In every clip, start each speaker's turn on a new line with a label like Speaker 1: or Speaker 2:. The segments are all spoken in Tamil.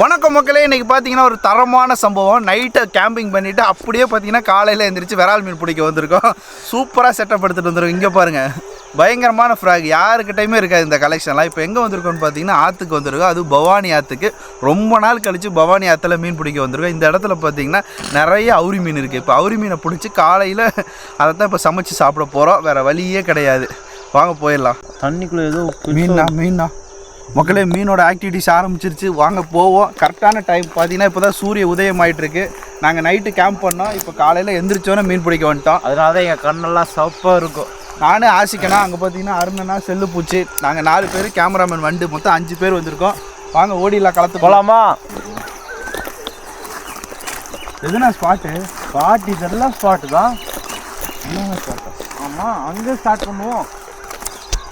Speaker 1: வணக்கம் மக்களே இன்னைக்கு பார்த்தீங்கன்னா ஒரு தரமான சம்பவம். நைட்டை கேம்பிங் பண்ணிட்டு அப்படியே பார்த்தீங்கன்னா காலையில் எந்திரிச்சு விரால் மீன் பிடிக்க வந்திருக்கோம். சூப்பராக செட்டப் எடுத்துகிட்டு வந்துருக்கோம். இங்கே பாருங்கள் பயங்கரமான ஃப்ராக் யாருக்கிட்டையுமே இருக்காது இந்த கலெக்ஷன்லாம் இப்போ எங்கே வந்திருக்கோம்னு பார்த்தீங்கன்னா ஆற்றுக்கு வந்திருக்கோம். அதுவும் பவானி ஆற்றுக்கு ரொம்ப நாள் கழிச்சு பவானி ஆற்றுல மீன் பிடிக்க வந்திருக்கோம். இந்த இடத்துல பார்த்தீங்கன்னா நிறைய அவுரி மீன் இருக்குது இப்போ அவுரி மீனை பிடிச்சி காலையில் அதை தான் இப்போ சமைச்சு சாப்பிட போகிறோம் வேறு வழியே கிடையாது. வாங்க போயிடலாம்.
Speaker 2: தண்ணிக்குள்ள ஏதோ
Speaker 1: மீனா மீனா மக்களே மீனோட ஆக்டிவிட்டிஸ் ஆரம்பிச்சிருச்சு. வாங்க போவோம். கரெக்டான டைம் பார்த்தீங்கன்னா இப்போ தான் சூரிய உதயம் ஆயிட்டு இருக்கு நாங்கள் நைட்டு கேம்ப் பண்ணோம். இப்போ காலையில் எந்திரிச்சோன்னே மீன் பிடிக்க வந்துட்டோம்.
Speaker 2: அதனால தான் எங்கள் கண்ணெல்லாம் சப்பாக இருக்கும்.
Speaker 1: நானே ஆசிக்கனா அங்கே பார்த்தீங்கன்னா அருணனா செல்லு பூச்சி நாங்கள் நாலு பேர் கேமராமேன் வந்து மொத்தம் அஞ்சு பேர் வந்திருக்கோம். வாங்க ஓடிலாம் கலத்து போகலாம் எதுனா ஸ்பாட்டு
Speaker 2: ஸ்பாட் இதெல்லாம் ஸ்பாட்டு தான். ஆமாம் அங்கே ஸ்டார்ட் பண்ணுவோம்.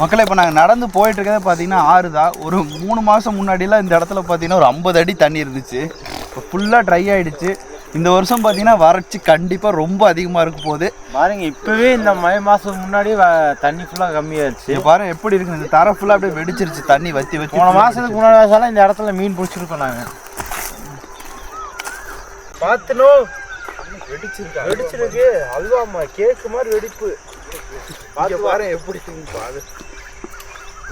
Speaker 1: மக்களே இப்போ நாங்கள் நடந்து போயிட்டு இருக்கிறத பார்த்தீங்கன்னா ஆறு தான் ஒரு மூணு மாதம் முன்னாடிலாம் இந்த இடத்துல பார்த்தீங்கன்னா ஒரு ஐம்பது அடி தண்ணி இருந்துச்சு. இப்போ ஃபுல்லாக ட்ரை ஆயிடுச்சு. இந்த வருஷம் பார்த்தீங்கன்னா வறட்சி கண்டிப்பாக ரொம்ப அதிகமாக இருக்க போகுது.
Speaker 2: பாருங்க இப்போவே இந்த மை மாதம் முன்னாடி தண்ணி ஃபுல்லாக கம்மியாயிருச்சு.
Speaker 1: பாருங்க எப்படி இருக்கு? இந்த தரை ஃபுல்லாக அப்படியே வெடிச்சிருச்சு தண்ணி வத்தி வத்தி
Speaker 2: போன மாதத்துக்கு முன்னாடி மாதம் இந்த இடத்துல மீன் பிடிச்சிருக்கோம் நாங்கள் பார்த்துனோம்
Speaker 1: வெடிச்சிருக்கா
Speaker 2: வெடிச்சிருக்கு. அல்வாம்மா கேக்கு மாதிரி வெடிப்பு.
Speaker 1: பார்த்து பாருங்க எப்படி பாரு.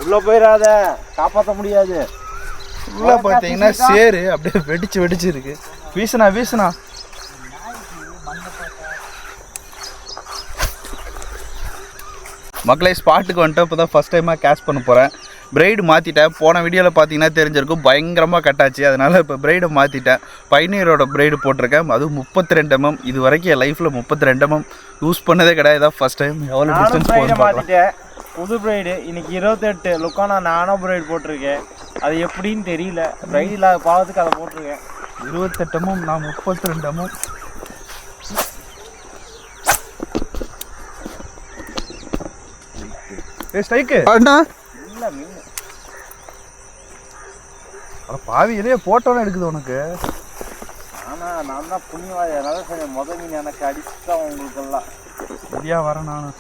Speaker 2: உள்ளே போயிடாத காப்பாற்ற முடியாது.
Speaker 1: ஃபுல்லாக பார்த்தீங்கன்னா சேரு அப்படியே வெடிச்சு வெடிச்சு இருக்கு. வீசுனா வீசுனா. மக்களே ஸ்பாட்டுக்கு வந்துட்டு இப்போ தான் ஃபஸ்ட் டைமாக கேஷ் பண்ண போகிறேன் பிரைடு மாற்றிட்டேன் போன வீடியோவில் பார்த்தீங்கன்னா தெரிஞ்சிருக்கும். பயங்கரமாக கட்டாச்சு அதனால் இப்போ பிரைடை மாற்றிட்டேன் பைனியரோட பிரைடு போட்டிருக்கேன். அதுவும் முப்பத்தி ரெண்டு எம்எம் இது வரைக்கும் என் லைஃப்பில் முப்பத்தி ரெண்டு எம்எம் யூஸ் பண்ணதே கிடையாது. இதான் ஃபஸ்ட் டைம் எவ்வளோ டிஸ்டன்ஸ்.
Speaker 2: மாற்றிட்டேன் புது பிரைடு இன்னைக்கு இருபத்தெட்டு. லுக்கானா நானோ பிரைடு போட்டிருக்கேன். அது எப்படின்னு தெரியல. பிரைடு இல்லாத பாவத்துக்கு அதை போட்டிருக்கேன்.
Speaker 1: இருபத்தெட்டமும் நான் முப்பத்தி ரெண்டமும் ஏ ஸ்ட்ரைக்கு அண்ணா.
Speaker 2: இல்லை மீன்.
Speaker 1: அட பாவி இதே போட்டோலாம் எடுக்குது உனக்கு.
Speaker 2: ஆனால் நான் தான் புண்ணியவாதி. அதனால சரி முத மீன் எனக்கு அடிச்சுதான் உங்களுக்கெல்லாம்.
Speaker 1: சரியா வரேன் நான்.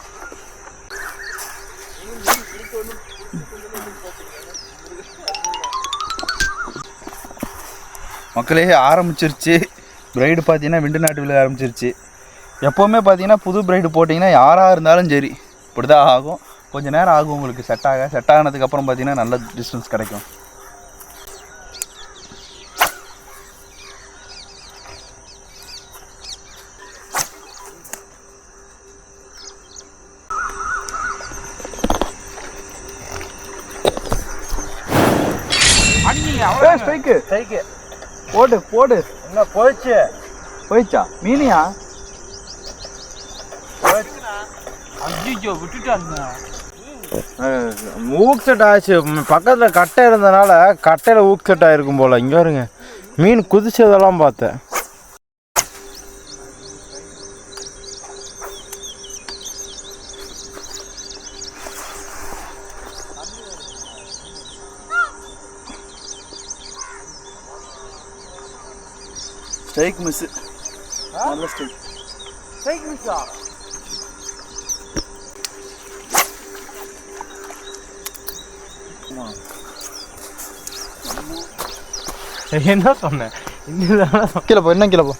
Speaker 1: மக்களே ஆரம்பிச்சிருச்சு. பிரைடு பார்த்தீங்கன்னா விண்டு நாட்டு விழா ஆரம்பிச்சிருச்சு. எப்போவுமே பார்த்தீங்கன்னா புது பிரைடு போட்டிங்கன்னா யாராக இருந்தாலும் சரி இப்படி தான் ஆகும். கொஞ்சம் நேரம் ஆகும் உங்களுக்கு செட் ஆக. செட் ஆனதுக்கப்புறம் பார்த்தீங்கன்னா நல்ல டிஸ்டன்ஸ் கிடைக்கும். ஸ்ட்ரைக்கு
Speaker 2: சைக்கு
Speaker 1: போடு போடு.
Speaker 2: என்ன போயிடுச்சு?
Speaker 1: போயிடுச்சா? மீனியா?
Speaker 2: ஐயோ விட்டுட்டாங்க ஊக் செட் ஆச்சு. பக்கத்தில் கட்டை இருந்தனால கட்டையில் ஊக் செட் ஆயிருக்கும் போல. இங்கே வருங்க மீன் குதிச்சதெல்லாம் பார்த்தேன்.
Speaker 1: ஸ்ட்ரைக் மிஸ் நல்ல ஸ்ட்ரைக்
Speaker 2: என்ன சொன்னேன்
Speaker 1: கீழே போ என்ன கீழே போ.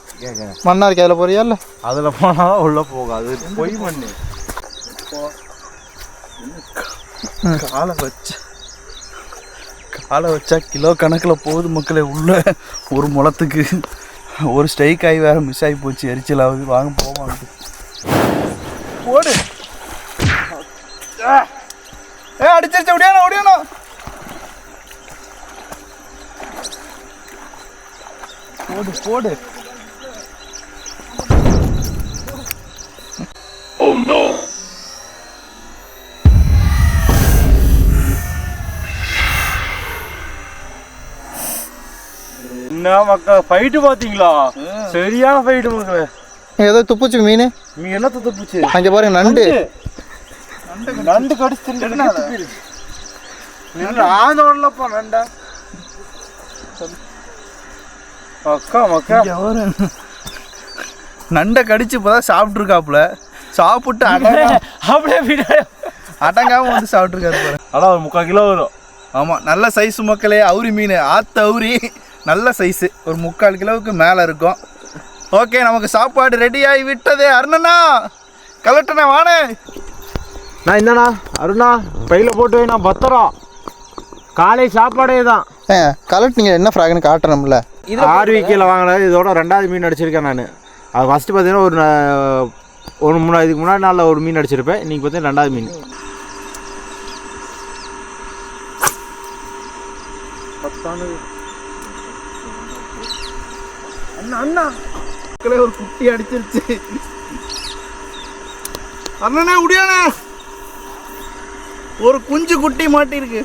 Speaker 1: மண்ணா இருக்கு அதில் போறியா இல்லை?
Speaker 2: அதில் போனால் உள்ளே போகாது. பொய் பண்ணு
Speaker 1: காலை வச்சு காலை வச்சா கிலோ கணக்கில் போகுது மக்களே உள்ள ஒரு முளத்துக்கு. ஒரு ஸ்ட்ரைக் ஆகி வேற மிஸ் ஆகி போச்சு. எரிச்சல் ஆகுது வாங்க போவாங்க போடு ஏ அடிச்சிருச்சு. ஒடியானோ ஒடியானோ போடு போடு.
Speaker 2: என்ன மக்கள் ஃபைட்டு பார்த்தீங்களா? சரியான ஃபைட்டு மக்களே.
Speaker 3: ஏதோ துப்புச்சு மீன்?
Speaker 2: நீ என்ன துப்புச்சு?
Speaker 3: அங்கே பாருங்க நண்டு.
Speaker 2: நண்டு. கடிச்சு ஆந்தோடலப்பா நண்டா மக்கா மக்கா.
Speaker 1: நண்டை கடிச்சு இப்போதான் சாப்பிட்ருக்காப்புல சாப்பிட்டு அடங்க
Speaker 2: அப்படியே வீடியோ
Speaker 1: அடங்காம வந்து சாப்பிட்ருக்காரு பாரு.
Speaker 2: ஆனால் ஒரு முக்கால் கிலோ வரும்.
Speaker 1: ஆமாம் நல்ல சைஸ் மக்களே அவுரி மீன் ஆத்து அவுரி. நல்ல சைஸு ஒரு முக்கால் கிலோவுக்கு மேலே இருக்கும். ஓகே நமக்கு சாப்பாடு ரெடி ஆகி விட்டது அருணண்ணா. கலெக்டண்ணா வானே
Speaker 2: நான் என்னண்ணா அருணா பையில போட்டு வை, நான் பத்திரம். காலை சாப்பாடே தான்
Speaker 3: நீங்கள் என்ன ஃப்ராக்னு காட்டணும்ல.
Speaker 2: ஆர்விக்கில் வாங்கினது இதோட ரெண்டாவது மீன் அடிச்சிருக்கேன் நான். அது ஃபஸ்ட்டு பார்த்தீங்கன்னா ஒரு நா- ஒரு மூணு இதுக்கு முன்னாடி நாளில் ஒரு மீன் அடிச்சிருப்பேன். இன்னைக்கு பார்த்தீங்கன்னா ரெண்டாவது மீன்.
Speaker 1: அண்ணா அண்ணா. மக்களே ஒரு குட்டி அடிச்சிருச்சு. அண்ணனே முடியாண்ணே ஒரு குஞ்சு குட்டி மாட்டிருக்கு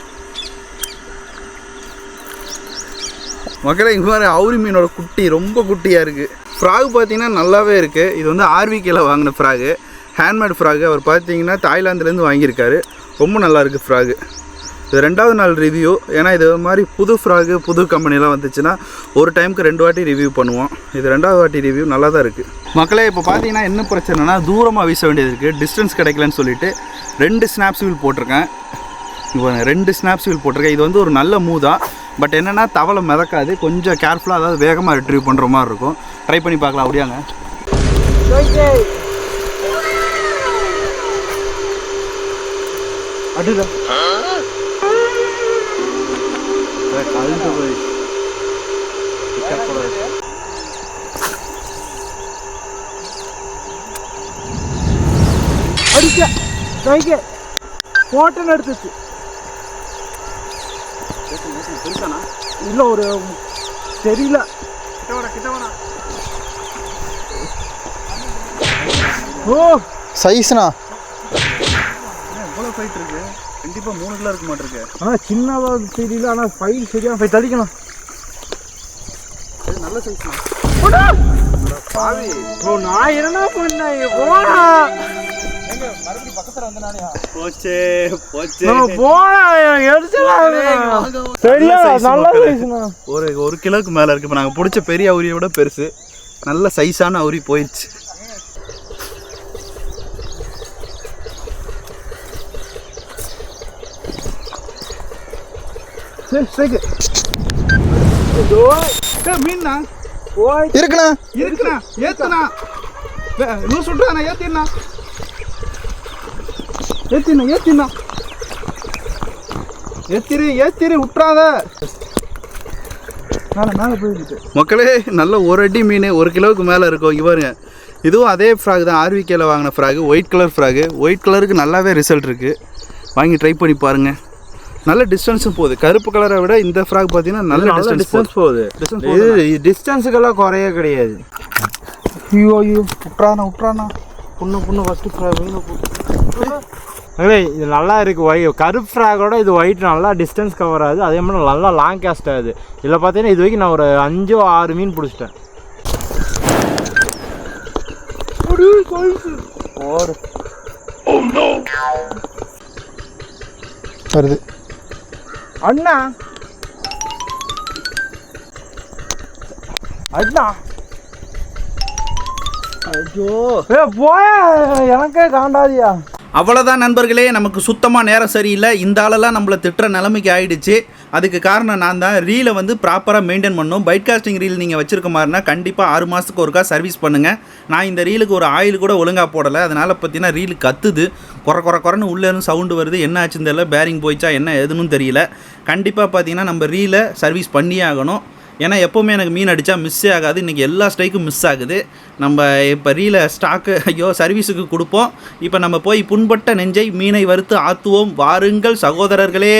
Speaker 1: மக்களே இங்கே மாதிரி அவுரி மீனோட குட்டி ரொம்ப குட்டியாக இருக்குது ஃப்ராக் பார்த்தீங்கன்னா நல்லாவே இருக்குது இது வந்து ஆர்விகேல வாங்கின ஃப்ராகு ஹேண்ட்மேட் ஃப்ராகு அவர் பார்த்தீங்கன்னா தாய்லாந்துலேருந்து வாங்கியிருக்காரு. ரொம்ப நல்லா இருக்குது ஃப்ராகு இது ரெண்டாவது நாள் ரிவ்யூ ஏன்னா இது மாதிரி புது ஃப்ராகு புது கம்பெனிலாம் வந்துச்சுன்னா ஒரு டைமுக்கு ரெண்டு வாட்டி ரிவ்யூ பண்ணுவோம். இது ரெண்டாவது வாட்டி ரிவ்யூ நல்லா தான் இருக்குது மக்களே இப்போ பார்த்தீங்கன்னா என்ன பிரச்சனைனா தூரமாக வீச வேண்டியது இருக்குது டிஸ்டன்ஸ் கிடைக்கலன்னு சொல்லிட்டு ரெண்டு ஸ்னாப்ஸ் வீல் போட்டிருக்கேன். இப்போ ரெண்டு ஸ்னாப்ஸ் வீல் போட்டிருக்கேன். இது வந்து ஒரு நல்ல மூ தான். பட் என்னென்னா தவளை மிதக்காது. கொஞ்சம் கேர்ஃபுல்லாக அதாவது வேகமாக ரிட்ரீவ் பண்ணுற மாதிரி இருக்கும். ட்ரை பண்ணி பார்க்கலாம். அப்படியாங்க?
Speaker 2: அடுல அடிக்க கைக்கு போட்டன் எடுத்துச்சு. இல்ல ஒரு தெரியல. ஓ.
Speaker 3: சைஸ்ண்ணா
Speaker 1: எவ்வளோ ஃபைட் இருக்கு கண்டிப்பாக மூணு கிலோ இருக்க மாட்டிருக்கு.
Speaker 2: ஆனா சின்னதா தெரியல. ஆனா ஃபைல் சரியா ஃபைல் தடிக்கணும்.
Speaker 1: நல்ல சைஸ்
Speaker 2: ஓ நான் என்ன பண்ணேன்? போனா
Speaker 1: போச்சே ஒரு ஒரு கிலோவுக்கு மேலே இருக்குது இப்போ நாங்கள் பிடிச்ச பெரிய அவுரியை விட பெருசு. நல்ல சைஸான அவுரி போயிடுச்சு. சரி சரி
Speaker 2: போய்
Speaker 3: இருக்குண்ணா.
Speaker 1: இருக்குண்ணா ஏத்துண்ணா. லூஸ் விட்டுறாண்ணா ஏத்திண்ணா ஏத்திண்ணா ஏத்திண்ணா ஏத்திரு ஏத்திரு
Speaker 2: போயிருக்கு
Speaker 1: மக்களே நல்ல ஒரு அடி மீன் ஒரு கிலோவுக்கு மேலே இருக்கும் இங்க பாருங்க. இதுவும் அதே ஃப்ராக் தான். ஆர்விகேல வாங்கின frock white colour frock white கலருக்கு நல்லாவே ரிசல்ட் இருக்குது வாங்கி ட்ரை பண்ணி பாருங்கள் நல்ல டிஸ்டன்ஸும் போகுது. கருப்பு கலரை விட இந்த ஃப்ராக் பார்த்தீங்கன்னா நல்ல
Speaker 2: நல்ல
Speaker 1: டிஸ்டன்ஸ்
Speaker 2: போகுது. இது டிஸ்டன்ஸுக்கெல்லாம் குறைய கிடையாது.
Speaker 1: ஐயோ ஐயோ விட்றானா விட்றானா புண்ணு புண்ணு ஃபஸ்ட்டு மீன்
Speaker 2: அடே இது நல்லா இருக்கு. ஒய் கருப்பு ஃப்ராகோட இது ஒயிட் நல்லா டிஸ்டன்ஸ் கவர் ஆகுது. அதே மாதிரி நல்லா லாங் கேஸ்ட் ஆகுது. இதில் பார்த்தீங்கன்னா இது வரைக்கும் நான் ஒரு அஞ்சோ ஆறு மீன் பிடிச்சிட்டேன்.
Speaker 3: வருது.
Speaker 2: அண்ணா. அண்ணா.
Speaker 1: ஐயோ.
Speaker 2: ஏ போய. எனக்கே காண்டாதியா.
Speaker 1: அவ்வளோதான் நண்பர்களே நமக்கு சுத்தமாக நேரம் சரியில்லை. இந்த ஆளெல்லாம் நம்மளை திட்டுற நிலைமைக்கு ஆயிடுச்சு. அதுக்கு காரணம் நான் தான். ரீலை வந்து ப்ராப்பராக மெயின்டைன் பண்ணும் பைட் காஸ்டிங் ரீல் நீங்கள் வச்சிருக்க மாதிரினா கண்டிப்பாக ஆறு மாதத்துக்கு ஒருக்கா சர்வீஸ் பண்ணுங்கள் நான் இந்த ரீலுக்கு ஒரு ஆயில் கூட ஒழுங்காக போடலை. அதனால் பார்த்தீங்கன்னா ரீல் கத்துது. குறை குறை குறைன்னு உள்ளேருந்து சவுண்டு வருது. என்ன ஆச்சுன்னு தெரியல. பேரிங் போயிச்சா என்ன எதுன்னு தெரியல. கண்டிப்பாக பார்த்தீங்கன்னா நம்ம ரீலை சர்வீஸ் பண்ணியே ஆகணும். ஏன்னா எப்போவுமே எனக்கு மீன் அடித்தா மிஸ்ஸே ஆகாது. இன்றைக்கி எல்லா ஸ்ட்ரைக்கும் மிஸ் ஆகுது. நம்ம இப்போ ரீல ஸ்டாக்கு ஐயோ சர்வீஸுக்கு கொடுப்போம். இப்போ நம்ம போய் புண்பட்ட நெஞ்சை மீனை வறுத்து ஆத்துவோம். வாருங்கள் சகோதரர்களே!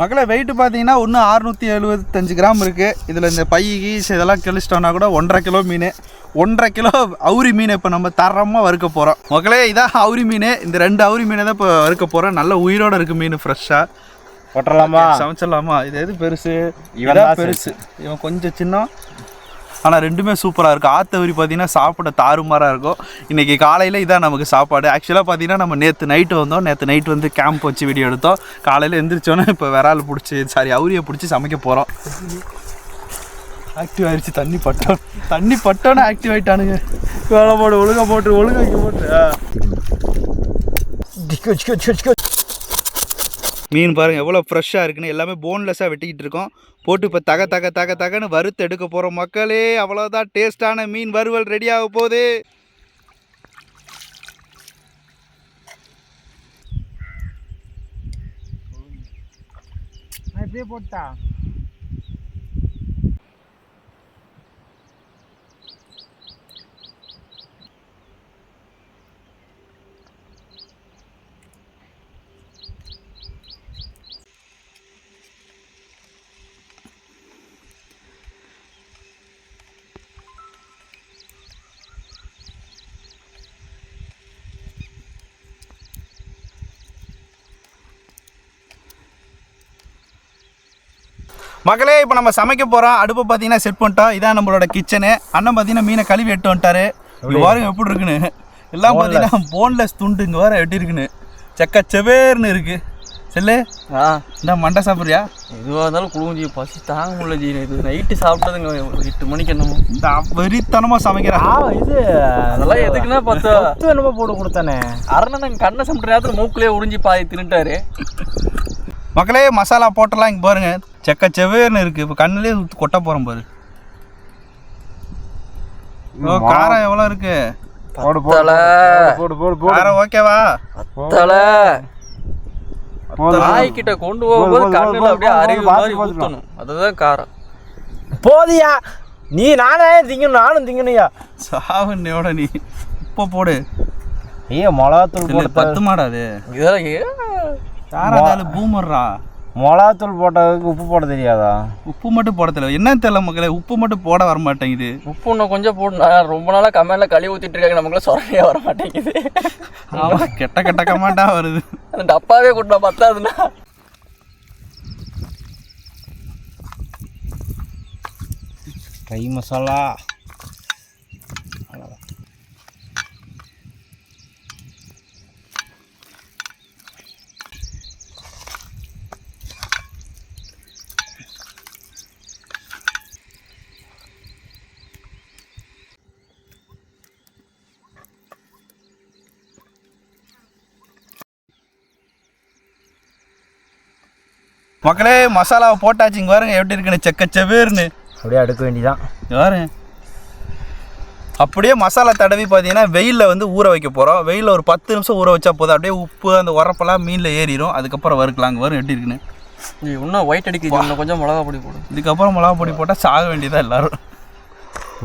Speaker 1: மக்களை வெயிட் பார்த்தீங்கன்னா ஒன்று அறுநூற்றி எழுபத்தஞ்சு கிராம் இருக்குது இதில் இந்த பை கீஸ் இதெல்லாம் கிழிச்சிட்டோம்னா கூட ஒன்றரை கிலோ மீன் ஒன்றரை கிலோ அவுரி மீன் இப்போ நம்ம தரமாக வறுக்க போகிறோம் மக்களே இதான் அவுரி மீன். இந்த ரெண்டு அவுரி மீனை தான் இப்போ வறுக்க போகிறோம் நல்ல உயிரோட இருக்குது மீன் ஃப்ரெஷ்ஷாக
Speaker 2: போட்டலாமா
Speaker 1: சமைச்சிடலாமா? இது எது பெருசு?
Speaker 2: இவன்
Speaker 1: பெருசு. இவன் கொஞ்சம் சின்ன ஆனால் ரெண்டுமே சூப்பராக இருக்கும் ஆத்தவரி பார்த்திங்கன்னா சாப்பிட தாறுமாறாக இருக்கும். இன்றைக்கி காலையில் இதான் நமக்கு சாப்பாடு. ஆக்சுவலாக பார்த்தீங்கன்னா நம்ம நேற்று நைட்டு வந்தோம். நேற்று நைட்டு வந்து கேம்ப் வச்சு வீடியோ எடுத்தோம். காலையில் எந்திரிச்சோன்னே இப்போ விரால் பிடிச்சி சாரி அவுரியை பிடிச்சி சமைக்க போகிறோம் ஆக்டிவ் ஆயிடுச்சு தண்ணி பட்டோம். தண்ணி பட்டோன்னு ஆக்டிவ் ஆகிட்டானுங்க வேலை போட்டு ஒழுங்கா போட்டு ஒழுங்கா போட்டு. மீன் பாருங்கள் எவ்வளோ ஃப்ரெஷ்ஷாக இருக்குன்னு எல்லாமே போன்லெஸ்ஸாக வெட்டிக்கிட்டு இருக்கோம். போட்டு இப்போ தக தக தக தகன்னு வறுத்து எடுக்க போகிறோம் மக்களே அவ்வளோதான் டேஸ்டான மீன் வறுவல் ரெடி ஆக போகுது.
Speaker 2: போட்டா
Speaker 1: மக்களே இப்போ நம்ம சமைக்க போகிறோம் அடுப்பை பார்த்தீங்கன்னா செட் பண்ணிட்டோம். இதான் நம்மளோட கிச்சனு அண்ணன் பார்த்தீங்கன்னா மீனை கழுவி எட்டு வந்துட்டாரு. இங்கே பாருங்க எப்படி இருக்குன்னு. எல்லாம் பார்த்தீங்கன்னா போன்லெஸ் துண்டு இங்கே வர எப்படி இருக்குன்னு. செக்க செவேர்னு இருக்கு. செல்லு
Speaker 4: ஆ.
Speaker 1: இந்த மண்டை சாப்பிட்றியா?
Speaker 4: எதுவாக இருந்தாலும் குழுஞ்சி பசி தாங்க முடியல ஜி இது நைட்டு சாப்பிட்டதுங்க ஒரு எட்டு மணிக்கு என்னமோ.
Speaker 1: இந்த வெறித்தனமாக சமைக்கிறா.
Speaker 2: ஆ இது
Speaker 4: அதெல்லாம் எதுக்குன்னா பார்த்தா
Speaker 2: கொத்து என்னமோ போட்டு கொடுத்தானே?
Speaker 4: அரணன் கண்ணை சாப்பிட்ட நேரத்தில் மூக்குலேயே உறிஞ்சி பாதி தின்னுட்டாரு.
Speaker 1: மக்களே மசாலா போட்டெல்லாம் இங்கே பாருங்க. செக்க செவேர்னு இருக்கு. இப்போ கண்ணுலேயே கொட்ட போகிறோம் பாரு. ஓ காரம் எவ்வளோ இருக்கு?
Speaker 2: போடு
Speaker 4: தலை
Speaker 2: போடு போடு போடு
Speaker 1: காரம் ஓகேவா?
Speaker 4: தலை
Speaker 2: போதும்.
Speaker 4: நாய்க்கிட்ட கொண்டு போகும்போது கண்ணில் அப்படியே அறிவு மாதிரி ஊற்றணும் அதுதான் காரம்.
Speaker 2: போதியா? நீ நானே திங்கணும் நானும் திங்கணுயா
Speaker 1: சாவண்யோட நீ. இப்போ போடு.
Speaker 2: ஐயா மிளகாத்தூள்
Speaker 1: பத்து மாடா அது.
Speaker 4: இதெல்லாம்
Speaker 1: பூமர்றா.
Speaker 2: மிளகாத்தூள் போட்டதுக்கு உப்பு போட தெரியாதா?
Speaker 1: உப்பு மட்டும் போட தெரியல என்னன்னு தெரியல மக்களே உப்பு மட்டும் போட வர மாட்டேங்குது.
Speaker 4: உப்பு இன்னும் கொஞ்சம் நான் ரொம்ப நாளாக கமெண்ட்ல கழுவி ஊற்றிட்டு இருக்காங்க நமக்குலாம் சொரணையே வர மாட்டேங்குது.
Speaker 1: ஆமா கெட்ட கெட்ட கமாண்டா வருது.
Speaker 4: அந்த டப்பாவே கொண்டு பத்தாதுன்னா
Speaker 2: கை மசாலா.
Speaker 1: மக்களே மசாலாவை போட்டாச்சு. இங்க பாருங்க எப்படி இருக்குன்னு. செக்க செவேர்னு
Speaker 2: அப்படியே அடுக்க வேண்டியதான்
Speaker 1: இங்க பாருங்க. அப்படியே மசாலா தடவி பார்த்தீங்கன்னா வெயிலில் வந்து ஊற வைக்க போகிறோம் வெயிலில் ஒரு பத்து நிமிஷம் ஊற வச்சா போதும். அப்படியே உப்பு அந்த உரப்பெல்லாம் மீனில் ஏறிடும் அதுக்கப்புறம் வறுக்கலாம் அங்கே வரும் எப்படி இருக்குன்னு.
Speaker 4: நீ இன்னும் ஒயிட் அடிக்குது. இன்னும் கொஞ்சம் மிளகா பொடி போடு.
Speaker 1: இதுக்கப்புறம் மிளகா பொடி போட்டால் சாக வேண்டியதா எல்லாரும்.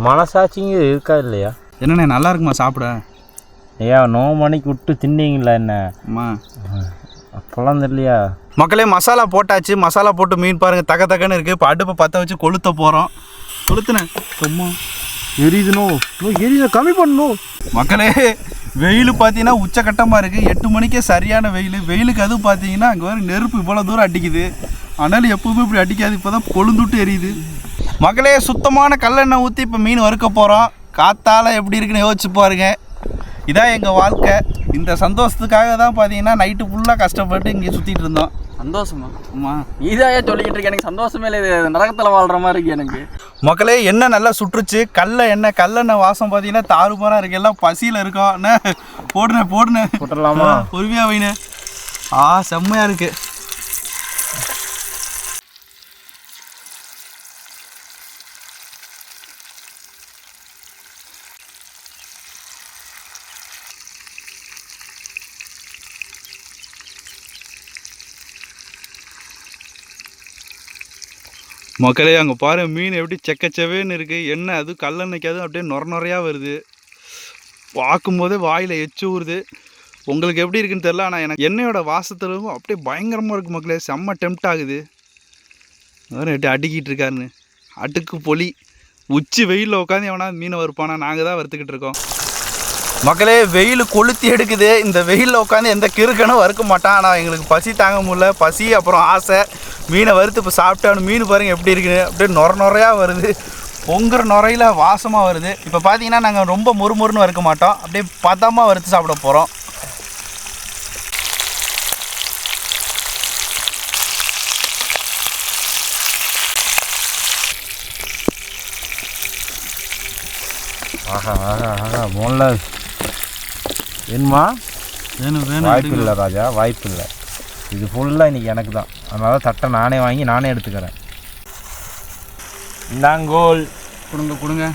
Speaker 2: மனசாட்சிங்க இருக்கா இல்லையா?
Speaker 1: என்னண்ணே நல்லா இருக்குமா சாப்பிட?
Speaker 2: ஐயா நோ மணிக்கு விட்டு தின்னீங்களா என்ன?
Speaker 1: அம்மா
Speaker 2: அப்போல்லாம் தெரியலையா
Speaker 1: மக்களே மசாலா போட்டாச்சு. மசாலா போட்டு மீன் பாருங்கள் தக்க தகன்னு இருக்குது இப்போ அடுப்பை பற்ற வச்சு கொளுத்த போகிறோம் கொளுத்துனேன் சும்மா.
Speaker 2: எரியுதுனோ? எரியுது. கம்மி பண்ணணும்
Speaker 1: மக்களே வெயில் பார்த்தீங்கன்னா உச்சக்கட்டமாக இருக்குது எட்டு மணிக்கே சரியான வெயில். வெயிலுக்கு அதுவும் பார்த்தீங்கன்னா அங்கே வர நெருப்பு இவ்வளோ தூரம் அடிக்குது. ஆனாலும் எப்பவுமே இப்படி அடிக்காது. இப்போ தான் கொழுந்துட்டு எரியுது. மக்களே சுத்தமான கல்லெண்ணெய் ஊற்றி இப்போ மீன் வறுக்க போகிறோம் காத்தால எப்படி இருக்குன்னு யோசிச்சு பாருங்கள் இதான் எங்கள் வாழ்க்கை. இந்த சந்தோஷத்துக்காக தான் பார்த்தீங்கன்னா நைட்டு ஃபுல்லாக கஷ்டப்பட்டு இங்கே சுற்றிட்டு இருந்தோம்.
Speaker 4: சந்தோஷமா? நீதான் ஏன் சொல்லிக்கிட்டு இருக்க? எனக்கு சந்தோஷமே இல்லை. இது நரகத்தில் வாழ்ற மாதிரி இருக்கு எனக்கு.
Speaker 1: மக்களே எண்ணெய் நல்லா சுற்றுச்சு. கடல எண்ணெய் கல்லெண்ணெய் வாசம் பார்த்தீங்கன்னா தாறுமாறாக இருக்கு. எல்லாம் பசியில் இருக்கோம். அண்ணே போடுனே போடுனே
Speaker 2: போட்டுடலாமா?
Speaker 1: பொறுமையா வைனே ஆ செம்மையா இருக்கு. மக்களே அங்கே பாரு மீன் எப்படி செக்கச்சவேன்னு இருக்குது எண்ணெய் அது? கல்லெண்ணெய்க்கு அப்படியே நொர நொறையாக வருது. பார்க்கும்போதே வாயில் எச்சு ஊறுது. உங்களுக்கு எப்படி இருக்குன்னு தெரில ஆனால் எனக்கு எண்ணெயோட வாசத்துலவும் அப்படியே பயங்கரமாக இருக்குது மக்களே. செம்ம டெம்ட் ஆகுது. வேறு அடுக்கிட்டு இருக்காருன்னு. அடுக்கு பொலி. உச்சி வெயிலில் உட்காந்து எவனா மீனை வறுப்பானா? நாங்கள் தான் வறுத்துக்கிட்டு இருக்கோம். மக்களே வெயில் கொளுத்தி எடுக்குது. இந்த வெயிலில் உட்காந்து எந்த கிறுக்கனும் வறுக்க மாட்டான். ஆனால் எங்களுக்கு பசி தாங்க முடியல. பசி அப்புறம் ஆசை. மீனை வறுத்து இப்போ சாப்பிட்டாலும் மீன் பாருங்க எப்படி இருக்குது? அப்படியே நொர நொறையா வருது. பொங்குற நுரையில வாசமாக வருது. இப்போ பார்த்தீங்கன்னா நாங்கள் ரொம்ப முறுமுறுன்னு வறுக்க மாட்டோம். அப்படியே பதமாக வறுத்து சாப்பிட போகிறோம்
Speaker 2: ஆஹா ஆஹா ஆஹா போன்லெஸ் வேணுமா?
Speaker 1: வேணும்
Speaker 2: வாய்ப்பு இல்லை ராஜா வாய்ப்பு இல்லை இது ஃபுல்லாக இன்னைக்கு எனக்கு தான் அதனால தட்டை நானே வாங்கி நானே எடுத்துக்கிறேன். இந்தாங்கோல்.
Speaker 5: கொடுங்க கொடுங்க.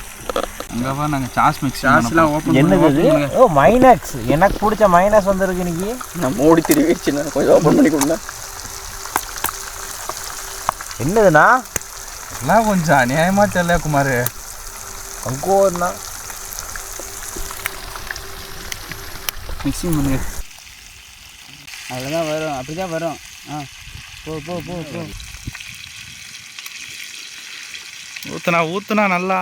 Speaker 5: அங்கேவா நாங்கள் சாஸ் மிக்ஸ் சாஸ்லாம் ஓப்பன்
Speaker 2: என்னது ஓ மைனக்ஸ் எனக்கு பிடிச்ச மைனஸ் வந்திருக்கு இன்னைக்கு.
Speaker 5: நான் மூடி திருவிடுச்சு கொஞ்சம் ஓப்பன் பண்ணி கொடுங்க.
Speaker 2: என்னதுண்ணா?
Speaker 1: எல்லாம் கொஞ்சம் அநியாயமா தெரியல குமார்.
Speaker 2: அங்கோன்னா
Speaker 5: மிக்சிங் பண்ணுங்க அதில் தான் வரும் அப்படி தான் வரும். ஆ. போ போ போ போ.
Speaker 1: ஊத்துனா ஊத்துனா நல்லா.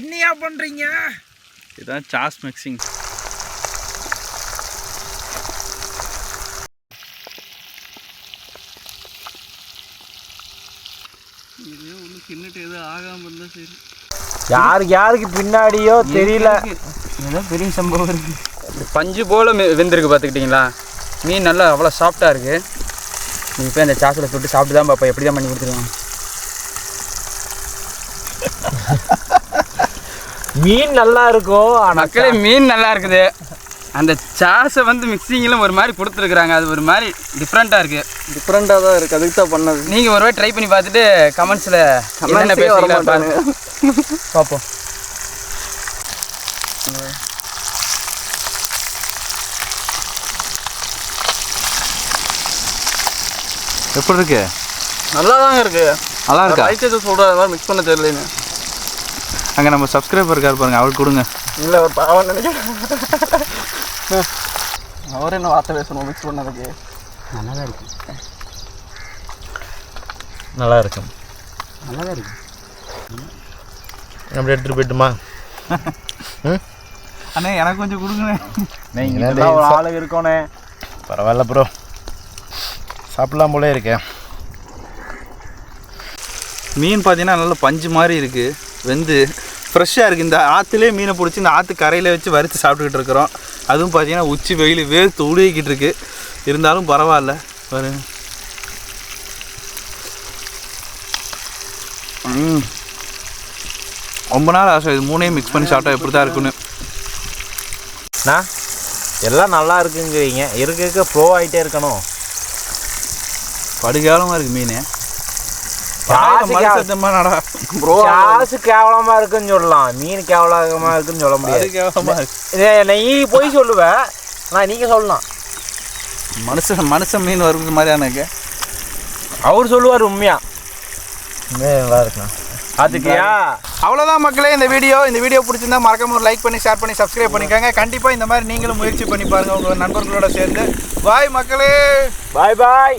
Speaker 1: இன்னையா பண்றீங்க? இதுதான் சாஸ் மிக்சிங்.
Speaker 2: யாருக்கு யாருக்கு பின்னாடியோ தெரியல.
Speaker 5: ஏதோ பெரிய சம்பவம் இருக்கு. பஞ்சு போல் வெந்திருக்கு பார்த்துக்கிட்டிங்களா? மீன் நல்லா அவ்வளோ சாஃப்டாக இருக்குது நீங்கள் போய் அந்த சாஸில் சுட்டு சாப்பிட்டு தான் பாப்பா எப்படி தான் பண்ணி கொடுத்துருவாங்க
Speaker 2: மீன் நல்லா இருக்கும் ஆனா
Speaker 5: மக்களே மீன் நல்லா இருக்குது. அந்த சாஸை வந்து மிக்சிங்கில் ஒரு மாதிரி கொடுத்துருக்குறாங்க. அது ஒரு மாதிரி டிஃப்ரெண்ட்டாக இருக்குது
Speaker 4: டிஃப்ரெண்ட்டாக தான் இருக்குது அதுக்கு தான் பண்ணது.
Speaker 5: நீங்கள் ஒரு வாட்டி ட்ரை பண்ணி பார்த்துட்டு கமெண்ட்ஸில் என்னென்ன
Speaker 4: மாட்டாங்க.
Speaker 5: பார்ப்போம்
Speaker 1: எப்படி இருக்கு?
Speaker 4: நல்லா தாங்க இருக்கு.
Speaker 1: நல்லா இருக்கா?
Speaker 4: ரைட் எதுவும் சொல்கிற மாதிரி மிக்ஸ் பண்ண தெரியலங்க
Speaker 1: அங்க நம்ம சப்ஸ்கிரைபர் இருக்காரு பாருங்க அவருக்கு கொடுங்க.
Speaker 4: இல்லை ஒரு பாவம் நினைக்கிறேன். அவர் என்ன வார்த்தை பேசணும் மிக்ஸ் பண்ணதுக்கு.
Speaker 5: நல்லா தான் இருக்குது
Speaker 2: நல்லா இருக்கும்.
Speaker 5: நல்லா தான் இருக்குது
Speaker 2: அப்படி எடுத்துட்டு போயிட்டுமா?
Speaker 1: அண்ணே எனக்கு கொஞ்சம் கொடுங்க
Speaker 2: நீங்கள் ஒரு ஆளு இருக்கோனே பரவாயில்ல ப்ரோ சாப்பிடலாம் போலே இருக்கேன்
Speaker 1: மீன் பார்த்தீங்கன்னா நல்ல பஞ்சு மாதிரி இருக்குது வெந்து ஃப்ரெஷ்ஷாக இருக்குது இந்த ஆற்றுலேயே மீனை பிடிச்சி இந்த ஆற்று கரையில் வச்சு வறுத்து சாப்பிட்டுக்கிட்டு இருக்கிறோம். அதுவும் பார்த்தீங்கன்னா உச்சி வெயில் வேர்த்து உருகிக்கிட்டு இருக்கு. இருந்தாலும் பரவாயில்ல. பாருங்க. ரொம்ப நாள் ஆசை. இது மூணையும் மிக்ஸ் பண்ணி சாப்பிட்டா எப்படி தான் இருக்குன்னு.
Speaker 2: நான் எல்லாம் நல்லா இருக்குங்கிறீங்க. இருக்க இருக்க ப்ரோ ஆகிட்டே இருக்கணும்.
Speaker 1: படுகாலமாக இருக்குது மீன்.
Speaker 2: காசு கேவலமா இருக்குன்னு சொல்லலாம். மீன் கேவலமா இருக்குன்னு சொல்ல முடியாது. நீ போய் சொல்லுவேன் நான் நீங்க சொல்லலாம்.
Speaker 1: மனுஷன் மனுஷன் மீன் வருது மாதிரியான இருக்கு.
Speaker 2: அவர் சொல்லுவார் உண்மையா? நல்லா இருக்கலாம் அதுக்குயா?
Speaker 1: அவ்வளோதான் மக்களே இந்த வீடியோ. இந்த வீடியோ பிடிச்சிருந்தா மறக்காம ஒரு லைக் பண்ணி ஷேர் பண்ணி சப்ஸ்கிரைப் பண்ணிக்கோங்க. கண்டிப்பாக இந்த மாதிரி நீங்களும் முயற்சி பண்ணி பாருங்கள் உங்கள் நண்பர்களோட சேர்ந்து. பாய் மக்களே.
Speaker 2: பாய் பாய்